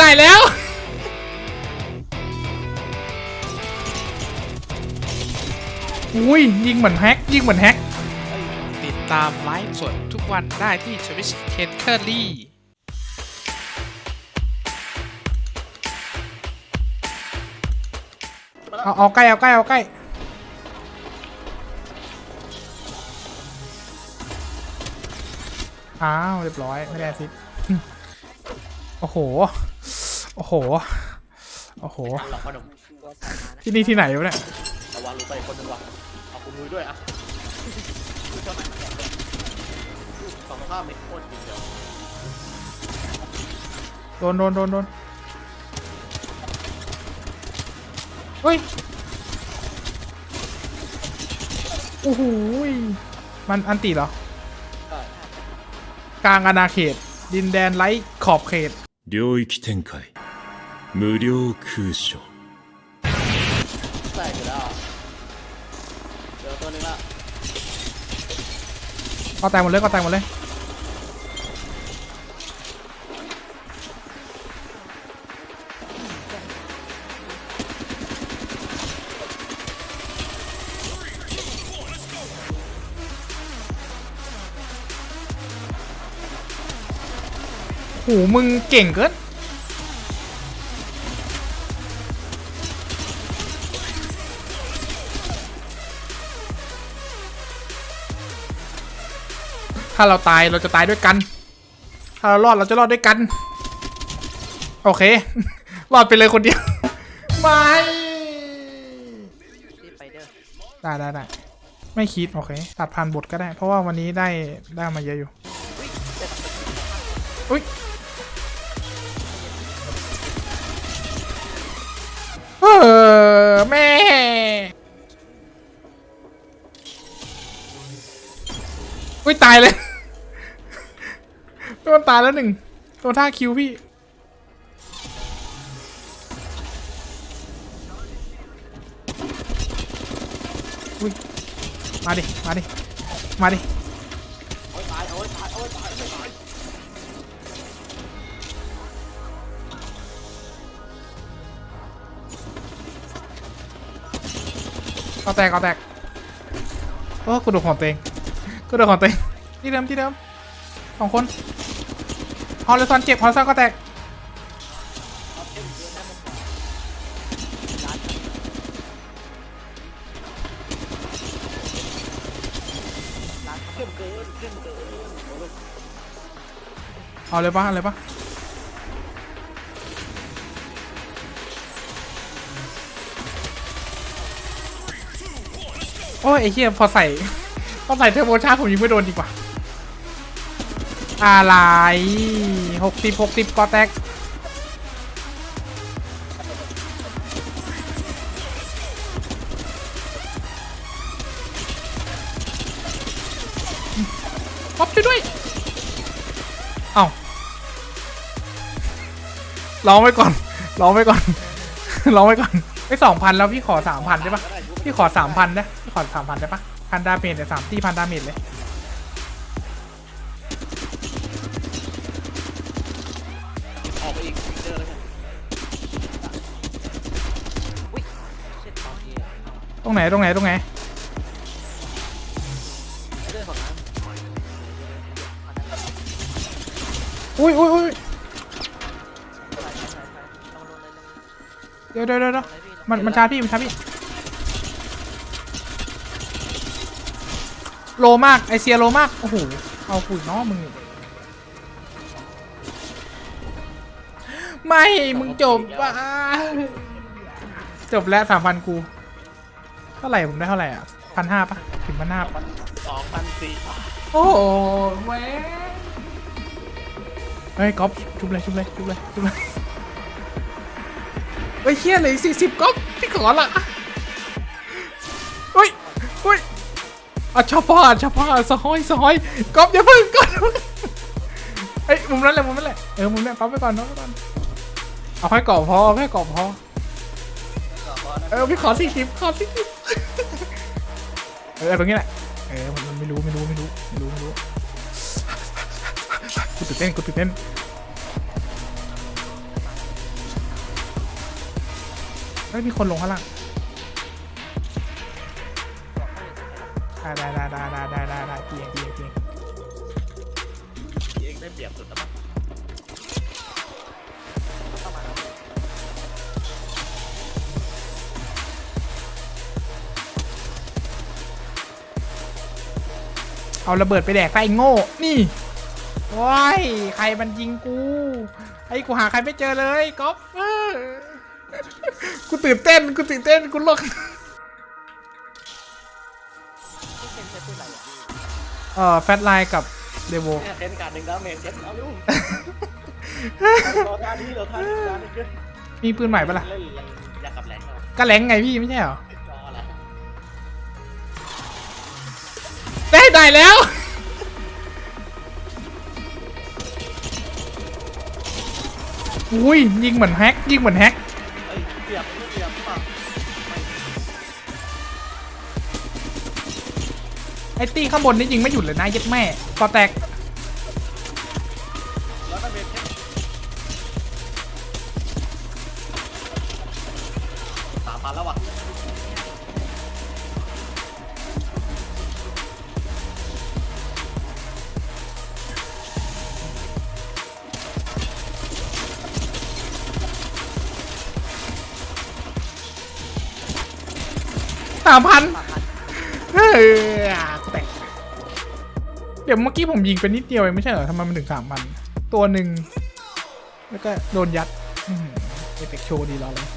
ได้แล้ว อุ้ยยิงเหมือนแฮกยิงเหมือนแฮก ติดตามไลฟ์สดทุกวันได้ที่ Twitch Ken Curly เอาเอาใกล้เอาใกล้เอาใกล้อ้าวเรียบร้อยไม่ได้ซิโอ้โห โอ้โห โอ้โห หลอกขนม ที่นี่ที่ไหนวะเนี่ย ระวังรู้ไปคนหนึงว่ะเอาคุณนุ้ยด้วยอ่ะเจ้าไหนมาแข่งด้วยสองข้ามไม่โคตรจริงเดียว โดนโดนโดนโดนเฮ้ย โอ้โหยมันอันติเหรอ ใช่ กลางอาณาเขต ดินแดนไร้ขอบเขต 领域展开 无料空所 แตกอยู่แล้วเจอตัวหนึงละ ก็แตกหมดเลยก็แตกหมดเลย โห มึงเก่งเกิน ถ้าเราตายเราจะตายด้วยกัน ถ้าเรารอดเราจะรอดด้วยกัน โอเค รอดไปเลยคนเดียว ไม่ที่ไปเด้อได้ได้ได้ไม่คิด โอเค ตัดผ่านบทก็ได้ เพราะว่าวันนี้ได้ได้มาเยอะอยู่ อุ้ยเออแม่ อุ้ยตายเลยโดนตายแล้วหนึ่งโดนท่าคิวพี่ อุ้ย มาดิ มาดิ มาดิโอ้ยตายโอ้ยตายโอ้ยตายไม่ตายก็แตกก็แตกโอ้กูโดนของตัวเอง กูโดนของตัวเองที่เดิมที่เดิมสองคนฮอลเลซอนเจ็บฮอลเลซอนก็แตกเข้มเกินเข้มเกินเอาเลยปะเอาเลยปะโอ้ยไอ้เหี้ยพอใส่ พอใส่เทอร์โบชาร์จผมยิงไม่โดนดีกว่า อะไรหกสิบหกสิบก็แตกป๊อปช่วยด้วย เอ้าร้องไว้ก่อนร้องไว้ก่อนร้องไว้ก่อนไปสองพันแล้วพี่ขอสามพันได้ปะพี่ขอสามพันได้พี่ขอสามพันได้ปะ พันดาเมจเนี่ยสามที่พันดาเมจเลย ออกไปอีกฟิกเจอร์แล้วกันอุ้ยเช็ดตอนนี้ตรงไหนตรงไหนตรงไหน เรื่องของนั้นอุ้ยอุ้ยอุ้ยใช่ใช่ใช่ใช่ต้องลงเลยเลยเดี๋ยวเดี๋ยวเดี๋ยวเดี๋ยวลงเลยพี่ลงมันมันชาร์จพี่มันชาร์จพี่ โลมาก ไอเซียโลมาก โอ้โห เอาปุ๋ยน้อมึงนี่ไม่ มึงจบอะจบแล้วสามพันกู เท่าไหร่ผมได้เท่าไหร่อะพันห้าปะถึงพันห้าปะสองพันสี่โอ้โหแหวนเฮ้ยก๊อฟชุบเลยชุบเลยชุบเลยชุบเลยเฮ้ยเฮียเลยสี่สิบก๊อฟพี่ขอละเฮ้ยเฮ้ย อะชอบพ่อชอบพ่อสหอยสหอยก๊อฟอย่าเพิ่งก่อนเฮ้ยมุมนั้นแหละมุมนั้นแหละเออมุมนั้นก๊อฟไปก่อนก๊อฟไปก่อนเอาแค่กรอบพอเอแค่กรอบพอเออพี่ขอสี่สิบขอสี่สิบเออตรงนี้แหละเออมันไม่รู้ไม่รู้ไม่รู้ไม่รู้ไม่รู้กูตื่นเต้นกูตื่นเต้นฮ้ยมีคนลงข้างล่าง ได้ได้ได้ได้ได้ได้ได้เกียงเกียงเกียงเองได้เปรียบสุดแล้วมั้งเข้ามาแล้วเอาระเบิดไปแดกไปไอ้โง่ นี่ว้ายใครมันยิงกู ไอ้กูหาใครไม่เจอเลยก๊อฟกูตื่นเต้น กูตื่นเต้น กูลก เอ่อแฟตไลน์กับเดโวเนี่ยเซตการหนึ่งดาเมจเซตเอาลูกรอท่านี้รอท่านี้ท่านี้ด้วยมีปืนใหม่ปะล่ะเล่นอยากกับแหลงเหรอก็แหลงไงพี่ไม่ใช่เหรอรออะไรได้ได้แล้วอุ้ยยิงเหมือนแฮกยิงเหมือนแฮก ไอ้ตี้ข้างบนนี่ยิงไม่หยุดเลยนะเย็ดแม่กอแตกแล้วดาเมจแค่สามพันแล้วว่ะสามพันเฮ้ยแตก เดี๋ยวเมื่อกี้ผมยิงไปนิดเดียวเองไม่ใช่เหรอทำไมมันถึงสามพันตัวหนึ่งแล้วก็โดนยัดเอฟเฟกต์โชว์ดีแล้วเลย